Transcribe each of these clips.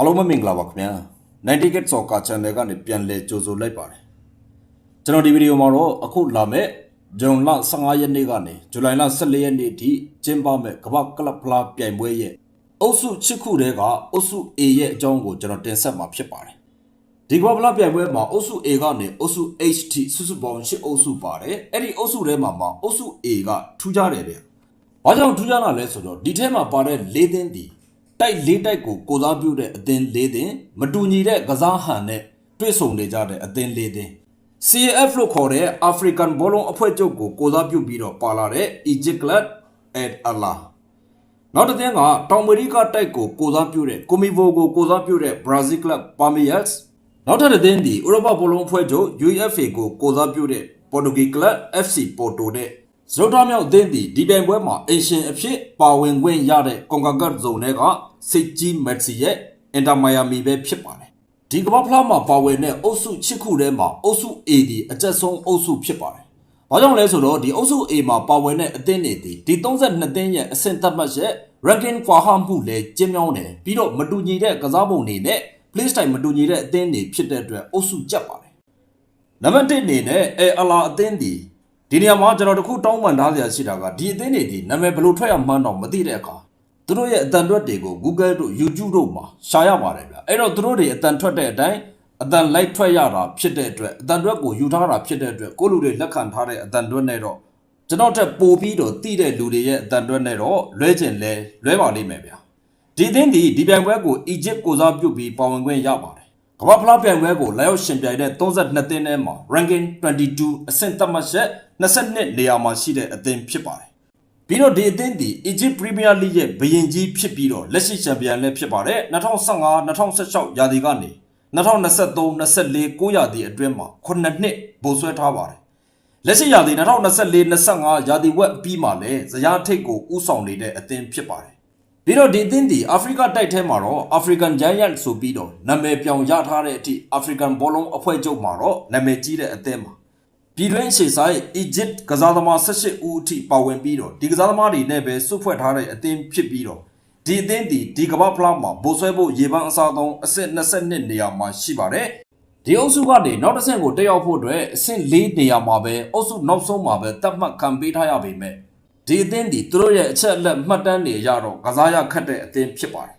အားလုံးပဲမင်္ဂလာပါခင်ဗျာ90 get soccer channel ကနေပြန်လည်ကြိုဆိုလိုက်ပါတယ်ကျွန်တော်ဒီဗီဒီယိုမှာတော့အခုလာမဲ့ဇွန်လ15ရက်နေ့ကနေဇူလိုင်လ14ရက်နေ့ထိကျင်းပမဲ့ကမ္ဘာကလပ်ဖလားပြိုင်ပွဲရဲ့အုပ်စု6ခုတည်းကအုပ်စု A ရဲ့အကြောင်းကိုကျွန်တော်တင်ဆက်မှာဖြစ်ပါတယ်ဒီကမ္ဘာဖလားပြိုင်ပွဲမှာအုပ်စု A ကနေအုပ်စု H ထိစုစုပေါင်း8အုပ်စုပါတယ်အဲ့ဒီအုပ်စုထဲမှာမှာအုပ်စု A ကထူးခြားတယ်ဗျဘာကြောင့်ထူးခြားတာလဲဆိုတော့ဒီထဲမှာပါတဲ့၄သင်းဒီ တိုက်၄တိုက်ကိုကိုစားပြုတဲ့အသင်း၄သင်းမတူညီတဲ့ကစားဟန်နဲ့တွေ့ဆုံနေကြတဲ့အသင်း၄သင်း CAF လို့ခေါ်တဲ့ African ဘောလုံးအဖွဲ့ချုပ်ကိုကိုစားပြုပြီးတော့ပါလာတဲ့ Egypt Club at Allah နောက်တစ်သင်းကတောင်အမေရိကတိုက်ကိုကိုစားပြုတဲ့ Comivo ကိုကိုစားပြုတဲ့ Brazil Club Palmeiras နောက်ထပ်တစ်သင်းဒီဥရောပဘောလုံးအဖွဲ့ချုပ် UEFA ကိုကိုစားပြုတဲ့ Portuguese Club FC Porto နဲ့ဇိုတာမြောက်အသင်းဒီဒီပြိုင်ပွဲမှာအင်ရှင်အဖြစ်ပါဝင်ခွင့်ရတဲ့ CONCACAF ဇုံတွေက စိတ်ကြီးမက်ဆီရဲ့ Inter Miami ပဲဖြစ်ပါတယ်ဒီကမ္ဘာဖလားမှာပါဝင်တဲ့အုပ်စု6ခုထဲမှာအုပ်စု A ဒီအကျက်ဆုံးအုပ်စုဖြစ်ပါတယ်။ဘာကြောင့်လဲဆိုတော့ဒီအုပ်စု A မှာပါဝင်တဲ့အသင်းတွေဒီဒီ32သင်းရဲ့အဆင့်သတ်မှတ်ချက် ranking ကွာဟမှုလည်းကျင်းမြောင်းတယ်ပြီးတော့မတူညီတဲ့ကစားပုံတွေနဲ့ play style မတူညီတဲ့အသင်းတွေဖြစ်တဲ့အတွက်အုပ်စုကျက်ပါတယ်။နံပါတ်1အနေနဲ့အဲအလာအသင်းဒီဒီနေရာမှာကျွန်တော်တခုတောင်းပန်ထားစရာရှိတာကဒီအသင်းတွေဒီနာမည်ဘယ်လိုထွက်ရမှန်းတော့မသိတဲ့အခါ သူတို့ရဲ့အတန်ထွက်တွေကို Google တို့ YouTube တို့မှာရှာရပါတယ်ဗျအဲ့တော့သူတို့တွေအတန်ထွက်တဲ့အတိုင်းအတန်လိုက်ထွက်ရတာဖြစ်တဲ့အတွက်အတန်ထွက်ကိုယူထားတာဖြစ်တဲ့အတွက်ကိုယ့်လူတွေလက်ခံထားတဲ့အတန်ထွက်နဲ့တော့ကျွန်တော်တက်ပို့ပြီးတော့တိတဲ့လူတွေရဲ့အတန်ထွက်နဲ့တော့လွဲကျင်လဲလွဲပါလိမ့်မယ်ဗျဒီသင်းဒီဒီပြိုင်ပွဲကို Egypt ကိုစားပြုပြီးပါဝင်ခွင့်ရပါတယ်ကမ္ဘာဖလားပြိုင်ပွဲကိုလာရောက်ရှင်ပြိုင်တဲ့32သင်းထဲမှာ ranking 22အဆင့်သတ်မှတ်ချက်22နေရာမှာရှိတဲ့အသင်းဖြစ်ပါတယ် ပြီးတော့ဒီအသင်းဒီ Egypt Premier League ရဲ့ဘရင်ကြီးဖြစ်ပြီးတော့လက်ရှိချန်ပီယံလည်းဖြစ်ပါတယ်2015 2016ရာသီကနေ2023 24 9ရာသီအတွင်းမှာ9နှစ်ဗိုလ်ဆွဲထားပါတယ်လက်ရှိရာသီ2024 25ရာသီဝက်ပြီးမှလည်းဇယားထိတ်ကိုဥဆောင်နေတဲ့အသင်းဖြစ်ပါတယ်ပြီးတော့ဒီအသင်းဒီအာဖရိကတိုက်ထဲမှာတော့ African Giant ဆိုပြီးတော့နာမည်ပြောင်ရထားတဲ့အထိ African ဘောလုံးအဖွဲ့ချုပ်မှာတော့နာမည်ကြီးတဲ့အသင်းပါ ပြည်တွင်းရှေ့ဆိုင် Egypt ကစားသမား18ဦးအထိပါဝင်ပြီးတော့ဒီကစားသမားတွေနဲ့ပဲစုဖွဲ့ထားတဲ့အသင်းဖြစ်ပြီးတော့ဒီအသင်းဒီဒီကမ္ဘာဖလားမှာဗိုလ်ဆွဲဖို့ရေပန်းအစားဆုံးအဆင့်22နေရာမှာရှိပါတယ်ဒီအုပ်စုကနေနောက်တစ်ဆင့်ကိုတက်ရောက်ဖို့အတွက်အဆင့်4နေရာမှာပဲအုပ်စုနောက်ဆုံးမှာပဲတတ်မှတ်ခံပေးထားရပေမဲ့ဒီအသင်းဒီသူတို့ရဲ့အချက်အလက်မှတ်တမ်းတွေရတော့ကစားရခက်တဲ့အသင်းဖြစ်ပါတယ်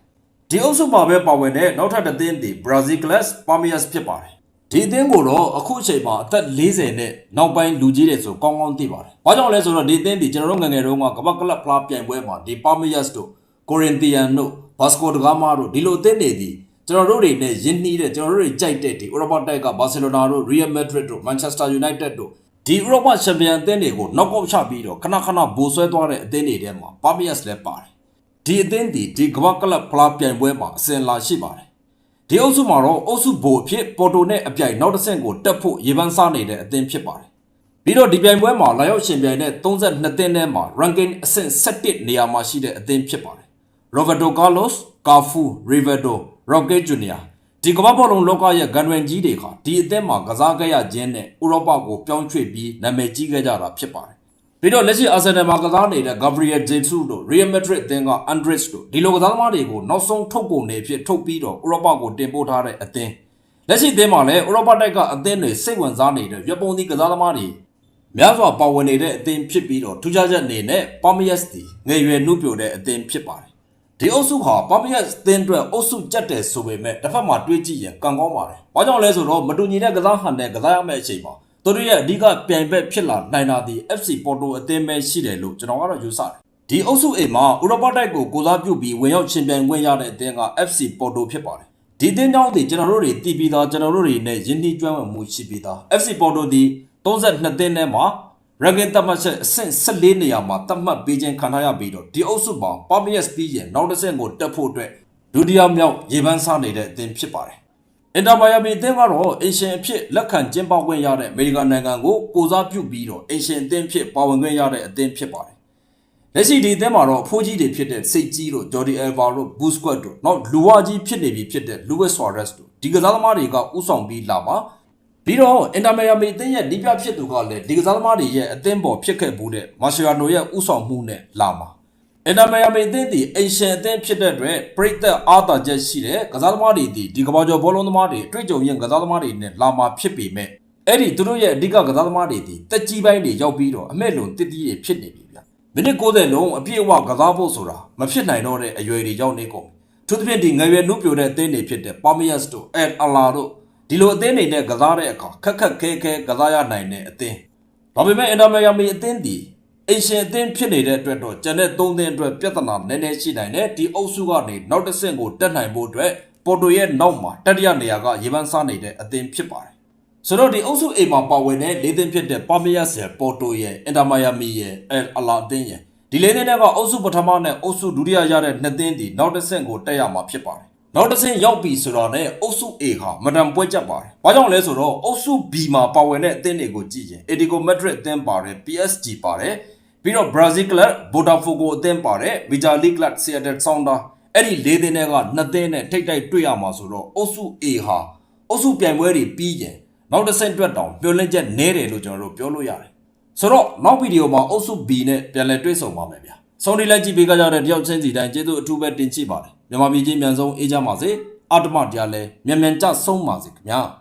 ဒီအုပ်စုမှာပဲပါဝင်တဲ့နောက်ထပ်တစ်သင်းဒီ Brazil Class Palmeiras ဖြစ်ပါတယ်။ ဒီအသင်းကိုတော့အခုအချိန်မှာအသက်40နဲ့နောက်ပိုင်းလူကြီးတွေဆိုကောင်းကောင်းသိပါတယ်။ဘာကြောင့်လဲဆိုတော့ဒီအသင်းဒီကျွန်တော်တို့ငယ်ငယ်တုန်းကကမ္ဘာကလပ်ဖလားပြိုင်ပွဲမှာဒီ Palmeiras တို့ Corinthians တို့ Vasco da Gama တို့ဒီလိုအသင်းတွေဒီကျွန်တော်တို့တွေနဲ့ယဉ်နှီးတဲ့ကျွန်တော်တို့တွေကြိုက်တဲ့ဒီဥရောပတိုက်က Barcelona တို့ Real Madrid တို့ Manchester United တို့ဒီဥရောပချန်ပီယံအသင်းတွေကိုနောက်ကောက်ချပြီးတော့ခဏခဏဘိုးဆွဲသွားတဲ့အသင်းတွေထဲမှာ Palmeiras လည်းပါတယ်။ဒီအသင်းဒီဒီကမ္ဘာကလပ်ဖလားပြိုင်ပွဲမှာအစဉ်လာရှိပါတယ် ဒီအုပ်စုမှာတော့အုပ်စုဘိုအဖြစ်ပေါ်တိုနဲ့အပြိုင်နောက်တစ်ဆင့်ကိုတက်ဖို့ရေပန်းစားနေတဲ့အသင်းဖြစ်ပါတယ်ပြီးတော့ဒီပြိုင်ပွဲမှာလာရောက်ရှင်ပြိုင်တဲ့32သင်းထဲမှာ ranking အဆင့်17နေရာမှာရှိတဲ့အသင်းဖြစ်ပါတယ် Roberto Carlos, Cafu, Rivaldo, Roque Jr. ဒီကမ္ဘာဘောလုံးလောကရဲ့ဂန်ဝင်ကြီးတွေခါဒီအသင်းမှာကစားခဲ့ရခြင်းနဲ့ဥရောပကိုပြောင်းရွှေ့ပြီးနာမည်ကြီးခဲ့ကြတာဖြစ်ပါတယ်။ ပြီးတော့လက်ရှိအာဆင်နယ်မှာကစားနေတဲ့ Gabriel Jesus တို့ Real Madrid အသင်းက Andres တို့ဒီလိုကစားသမားတွေကိုနောက်ဆုံးထုတ်ကုန်နေဖြစ်ထုတ်ပြီးတော့ဥရောပကိုတင်ပို့ထားတဲ့အသင်းလက်ရှိအသင်းမှာလည်းဥရောပတိုက်ကအသင်းတွေစိတ်ဝင်စားနေတဲ့ရွက်ပုံသီးကစားသမားတွေများစွာပါဝင်နေတဲ့အသင်းဖြစ်ပြီးတော့ထူးခြားချက်အနေနဲ့ Palmeiras တီငယ်ရွယ်နှုတ်ပြိုတဲ့အသင်းဖြစ်ပါတယ်ဒီအုပ်စုဟာပါမယက်သင်းအတွက်အုပ်စုကြက်တယ်ဆိုပေမဲ့တစ်ဖက်မှာတွေးကြည့်ရင်ကံကောင်းပါတယ်။ဘာကြောင့်လဲဆိုတော့မတူညီတဲ့ကစားဟန်နဲ့ကစားရမယ့်အချိန်မှာ သူတို့ရဲ့အဓိကပြိုင်ဘက်ဖြစ်လာနိုင်တာဒီ FC Porto အသင်းပဲရှိတယ်လို့ကျွန်တော်ကတော့ယူဆတယ်။ဒီအုပ်စုအိမ်မှာဥရောပတိုက်ကိုကိုစားပြုပြီးဝင်ရောက်ရှင်ပြိုင်ခွင့်ရတဲ့အသင်းက FC Porto ဖြစ်ပါတယ်။ဒီအသင်းကြောင့်ဒီကျွန်တော်တို့တွေတည်ပြီးသားကျွန်တော်တို့တွေနဲ့ယဉ်ကျေးကျွမ်းဝင်မှုရှိပြီးသား FC Porto ဒီ32သင်းထဲမှာ ranking သတ်မှတ်ချက်အဆင့်14နေရာမှာသတ်မှတ်ပေးခြင်းခံထားရပြီးတော့ဒီအုပ်စုမှာ Palmeiras ပြီးရင်နောက်တစ်ဆင့်ကိုတက်ဖို့အတွက်ဒုတိယမြောက်ရေပန်းစားနေတဲ့အသင်းဖြစ်ပါတယ်။ Inter Miami အသင်းကတော့အရှင်အဖြစ်လက်ခံကျင်းပခွင့်ရတဲ့အမေရိကန်နိုင်ငံကိုကိုစားပြုပြီးတော့အရှင်အသင်းဖြစ်ပါဝင်ခွင့်ရတဲ့အသင်းဖြစ်ပါတယ်။လက်ရှိဒီအသင်းမှာတော့အဖိုးကြီးတွေဖြစ်တဲ့စိတ်ကြီးတို့ Jordi Alba တို့ Busquets တို့နောက်လူဝါကြီးဖြစ်နေပြီဖြစ်တဲ့ Luis Suarez တို့ဒီကစားသမားတွေကဥဆောင်ပြီးလာပါပြီးတော့အင်တာမီယာမီအသင်းရဲ့ဒီပြဖြစ်သူကလည်းဒီကစားသမားတွေရဲ့အသင်းပေါ်ဖြစ်ခဲ့မှုတဲ့မာရှီယာနိုရဲ့ဥဆောင်မှုနဲ့လာမှာ အင်တာမီယာမီအသင်းသည်အိမ်ရှင်အသင်းဖြစ်တဲ့အတွက်ပရိသတ်အားသာချက်ရှိတဲ့ကစားသမားတွေသည်ဒီကမ္ဘာကျော်ဘောလုံးသမားတွေအတွေ့အကြုံရင်ကစားသမားတွေနဲ့လာမှာဖြစ်ပေမဲ့အဲ့ဒီသူတို့ရဲ့အဓိကကစားသမားတွေသည်တက်ကြီးပိုင်းတွေရောက်ပြီးတော့အမဲ့လွန်တစ်တီးတွေဖြစ်နေပြီဗျာမိနစ်60လုံးအပြည့်အဝကစားဖို့ဆိုတာမဖြစ်နိုင်တော့တဲ့အရွယ်တွေရောက်နေကုန်ပြီသူသဖြင့်ဒီငယ်ရွယ်နှုတ်ပြတဲ့အသင်းတွေဖြစ်တဲ့ပါမီယတ်တို့အယ်အလာတို့ဒီလိုအသင်းတွေနဲ့ကစားတဲ့အခါခက်ခက်ခဲခဲကစားရနိုင်တဲ့အသင်းဒါပေမဲ့အင်တာမီယာမီအသင်းဒီ အင်ရှင်အသင်းဖြစ်နေတဲ့အတွက်တော့ကျန်တဲ့၃သင်းအတွက်ပြဿနာနည်းနည်းရှိနိုင်တယ်ဒီအုပ်စုကနေနောက်တစ်ဆင့်ကိုတက်နိုင်ဖို့အတွက်ပေါ်တိုရဲ့နောက်မှာတတိယနေရာကရေပန်းစားနေတဲ့အသင်းဖြစ်ပါတယ်ဆိုတော့ဒီအုပ်စု A မှာပါဝင်တဲ့၄သင်းဖြစ်တဲ့ပါမီယတ်ရဲ့ပေါ်တိုရဲ့အင်တာမီယာမီရဲ့အယ်အလာအသင်းရဲ့ဒီ၄သင်းတွေကအုပ်စုပထမနဲ့အုပ်စုဒုတိယရတဲ့နှစ်သင်းဒီနောက်တစ်ဆင့်ကိုတက်ရမှာဖြစ်ပါတယ်နောက်တစ်ဆင့်ရောက်ပြီဆိုတော့ねအုပ်စု A ဟာမတန်ပွဲကြက်ပါတယ်။ဘာကြောင့်လဲဆိုတော့အုပ်စု B မှာပါဝင်တဲ့အသင်းတွေကိုကြည့်ရင် Atletico Madrid အသင်းပါတယ် PSG ပါတယ် ပြီးတော့ Brazil Club Botafogo အသင်းပါတယ် Major League Club Seattle Sounder အဲ့ဒီ၄သင်းတွေကနှစ်သင်းနဲ့ထိတ်တိုက်တွေ့ရမှာဆိုတော့အုပ်စု A ဟာအုပ်စုပြိုင်ပွဲတွေပြီးရင်နောက်တစ်ဆင့်တွက်တောင်ပြောလင့်ချက်နည်းတယ်လို့ကျွန်တော်တို့ပြောလို့ရတယ်။ဆိုတော့နောက်ဗီဒီယိုမှာအုပ်စု B နဲ့ပြန်လည်တွေ့ဆုံပါမယ်ဗျာ။ဆုံးဒီလိုက်ကြည့်ပေးကြတဲ့တယောက်ချင်းစီတိုင်းကျေးဇူးအထူးပဲတင်ရှိပါတယ်။မြန်မာပြည်ချင်းမြန်ဆုံးအေးကြပါစေ။အတ္တမတရားလဲမြန်မြန်ကြဆုံးပါစေခင်ဗျာ။